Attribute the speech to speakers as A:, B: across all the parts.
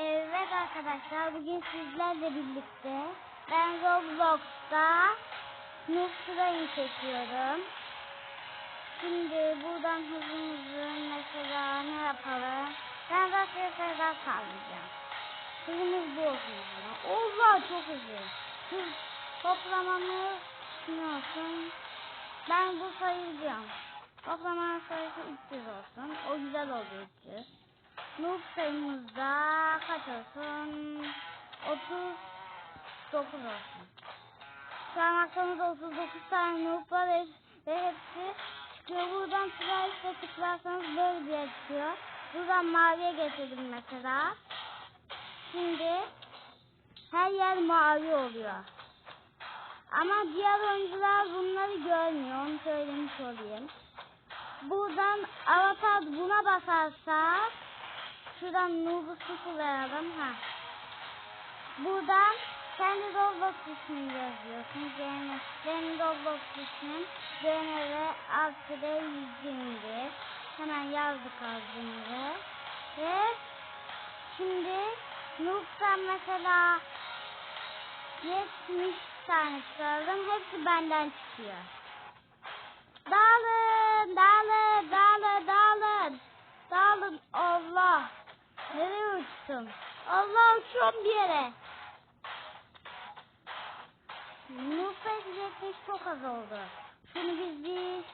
A: Evet arkadaşlar bugün sizlerle birlikte ben Roblox'ta Noob Train çekiyorum. Şimdi buradan hızlı mesela ne yapalım? Ben rastgele sayılar sallayacağım. Hızımız bu olsun. Allah çok hızlı. Hız toplamamız ne? Ben bu sayacağım. Toplama sayısı 300 olsun. O güzel oldu 300. Noob sayımızda kaç olsun? 39 olsun. Şu an aklımızda 39 tane noob var ve, ve hepsi çıkıyor. Buradan sırayla tıklarsanız böyle bir yer çıkıyor. Buradan maviye getirdim mesela. Şimdi her yer mavi oluyor. Ama diğer oyuncular bunları görmüyor. Onu söylemiş olayım. Buradan avatar buna basarsak şuradan Noob'u sıfırlayalım. Ha. Buradan kendi Roblox ismini yazıyorsunuz. Yani benim Roblox ismim DNR artı D 121. Hemen yazdık ağzımızı. Ve şimdi Noob'dan mesela 70 tane çıkardım. Hepsi benden çıkıyor. Dağılın, dağılın, dağılın, dağılın. Dağılın. Allah. Nereye uçtum? Allah uçuyorum bir yere. Nufret jetmiş çok az oldu. Şunu biz bir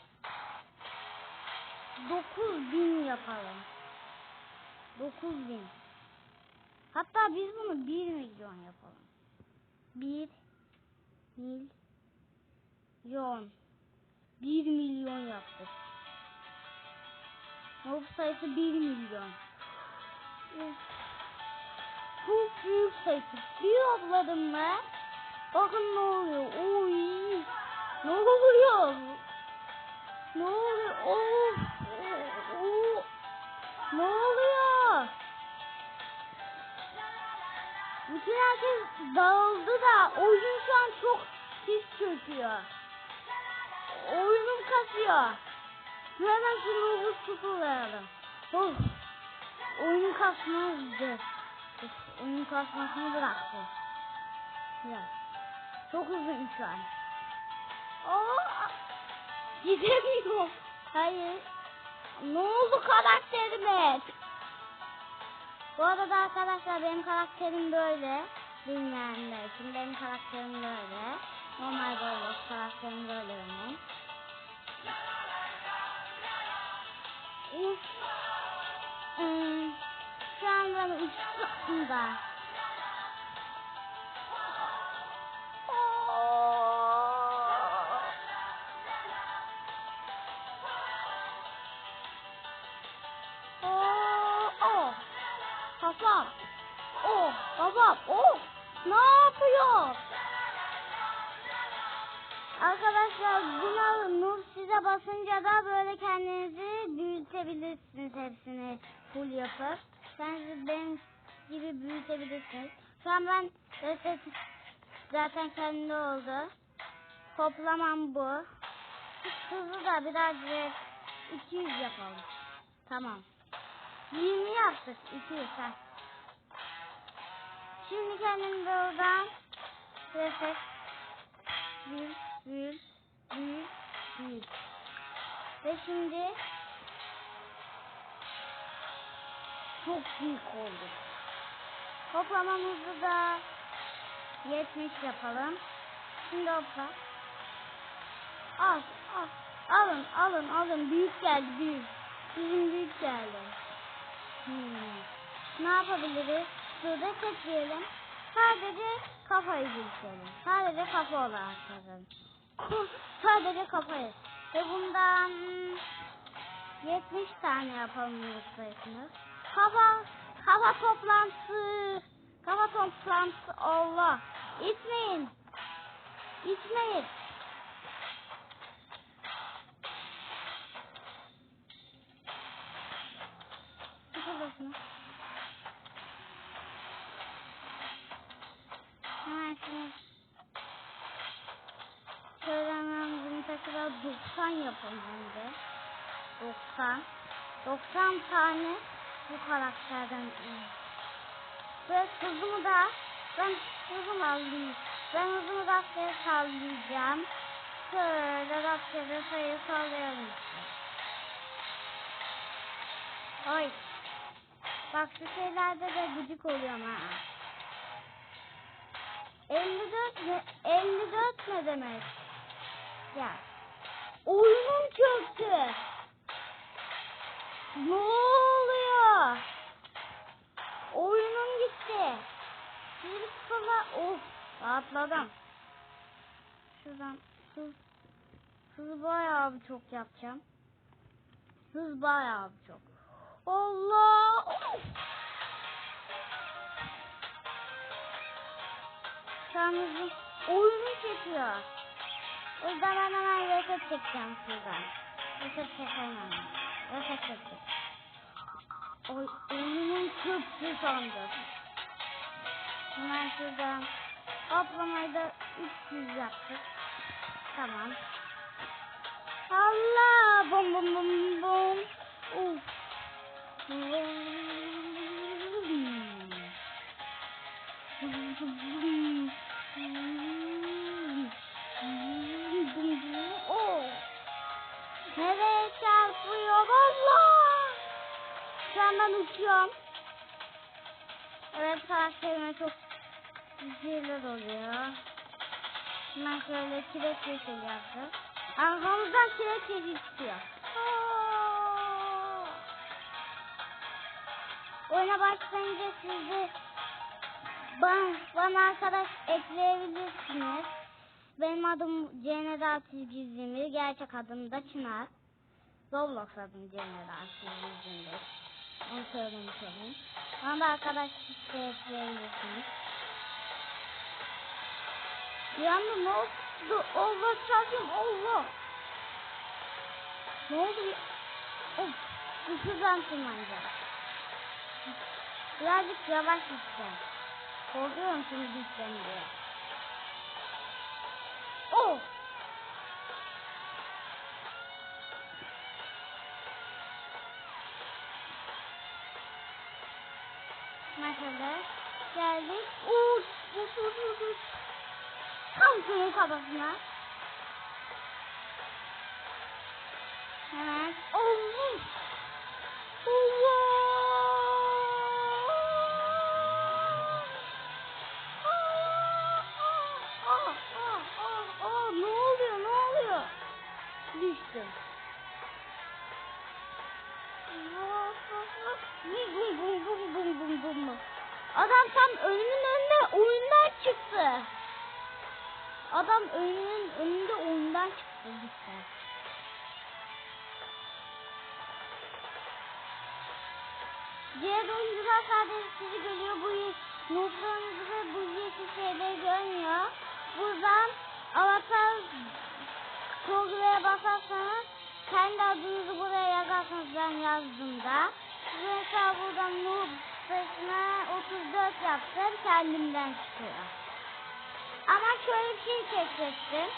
A: 9000 yapalım. 9000. Hatta biz bunu 1 milyon yapalım. 1 milyon. 1 milyon yaptık. Noob sayısı 1 milyon. Çok büyük sayısı. Bir yokladım mı? Bakın ne oluyor. Oy. Ne oluyor? Ne oluyor? Of. Ne oluyor? Bütün herkes dağıldı da oyun şu an çok pis çöküyor. Oyunum kasıyor. Hemen şunu hız sıfırlayalım. Of. Kasmazdı. Of, oyun kasmasını bıraktı. Biraz. Çok hızlıyım şu an. Aa, gidemiyorum. Hayır. Ne oldu karakterime? Bu arada arkadaşlar benim karakterim böyle. Bilmeyenler için benim karakterim böyle. Normal böyle karakterim böyle benim. Uf. Hmm, Oo, oh. Kafam. Oh, babam. Oh. Ne yapıyor? Arkadaşlar buna Nur size basınca da böyle kendinizi büyütebilirsiniz hepsini full yapıp. Kendinizi benim gibi büyütebilirsiniz. Şu an ben reset zaten kendi oldu. Toplamam bu. Hızlı da birazcık 200 yapalım. Tamam. 20 yaptık. 200 ha. Şimdi kendimi buradan reset bir, bir, bir, bir. Ve şimdi çok büyük oldu. Toplamamızı da 70 yapalım. Şimdi hopla. Al, al. Alın, alın, alın. Büyük geldi, büyük. Bizim büyük geldi. Hmm. Ne yapabiliriz? Şurada çekmeyelim. Sadece kafayı büyütelim. Sadece kafa olarak yazalım. Sadece kafayı. Ve bundan 70 tane yapalım sayısını. Kafa, kafa toplantısı. Kafa toplantısı Allah. İtmeyin. Şurasını. Hemen şunu. Şöyle hemen bunu tekrar 90 yapalım önce. 90. 90 tane bu karakterden Ve hızımı da ben hızımı alayım. Ben hızımı rastgele sallayacağım. Şöyle rastgele sayı sallayalım. Oy. Bak şu şeylerde de gıcık oluyorum ha. 54 ne? 54 ne demek? Ya. Oyunum çöktü. Oluyor? Oyunum gitti. Bir sıfırla of rahatladım. Şuradan hız hız bayağı bir çok yapacağım. Hız bayağı bir çok. Allah! Hızım oyunu çekiyor. O yüzden ben hemen reset çekeceğim şuradan. Reset çekemem. Reset çekeceğim. Oy, oyunun çöktü sandım. Hemen şuradan toplamayı da 300 yaptık. Tamam. Allah! Bum uçuyorum. Evet karakterime çok şeyler oluyor. Ben şöyle kireç yeşil yaptım. Arkamızdan kireç yeşil çıkıyor. Oyuna başlayınca siz de bana, bana arkadaş ekleyebilirsiniz. Benim adım Ceneda Çizgi Zimir. Gerçek adım da Çınar. Roblox adım Ceneda Çizgi Söylemiş olayım. Bana da arkadaş ekleyebilirsiniz. Bir anda ne oldu? Allah çarpayım Allah. Ne oldu? Of. Hızlıdan tırmanacağım. Birazcık yavaş gideceğim. Korkuyorum şimdi gideceğim diye. Oh! Mesela geldik. Uç, uç, uç, uç, uç. Tam şunun kafasına. Hemen. Allah! Adam tam önümün önünde oyundan çıktı. Adam önünün önünde oyundan çıktı lütfen. Diğer oyuncular sadece sizi görüyor. Bu notlarınızı ve bu yeşil şeyleri görmüyor. Buradan avatar Google'ya basarsanız kendi adınızı buraya yazarsanız ben yazdığımda size mesela buradan noob sayısına 34 yaptım kendimden çıkıyor. Ama şöyle bir şey keşfettim.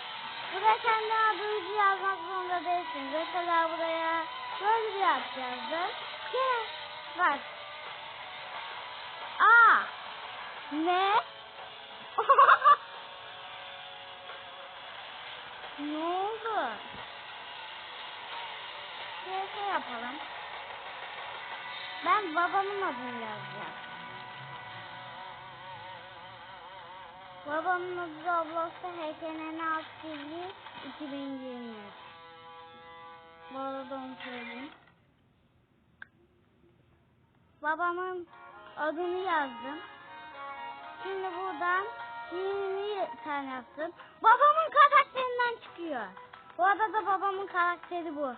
A: Buraya kendi adınızı yazmak zorunda değilsiniz. Mesela buraya böyle bir ad yazdım. Ki bak. Aa. Ne? ne oldu? Şey yapalım. Ben babamın adını yazacağım. Babamın adı Roblox'ta HKNN Aktivli 2023. Bu arada onu söyleyeyim. Babamın adını yazdım. Şimdi buradan 20 tane yaptım. Babamın karakterinden çıkıyor. Bu arada babamın karakteri bu.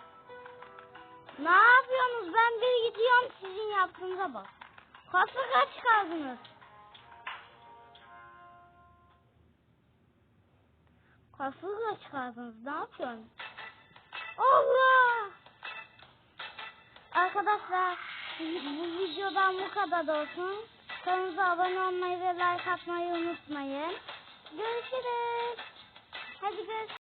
A: Ne yapıyorsunuz? Ben bir gidiyorum sizin yaptığınıza bak. Kaçta kaç çıkardınız? Kaçta çıkardınız? Ne yapıyorsunuz? Allah! Arkadaşlar bu videodan bu kadar olsun. Kanalımıza abone olmayı ve like atmayı unutmayın. Görüşürüz. Hadi görüşürüz.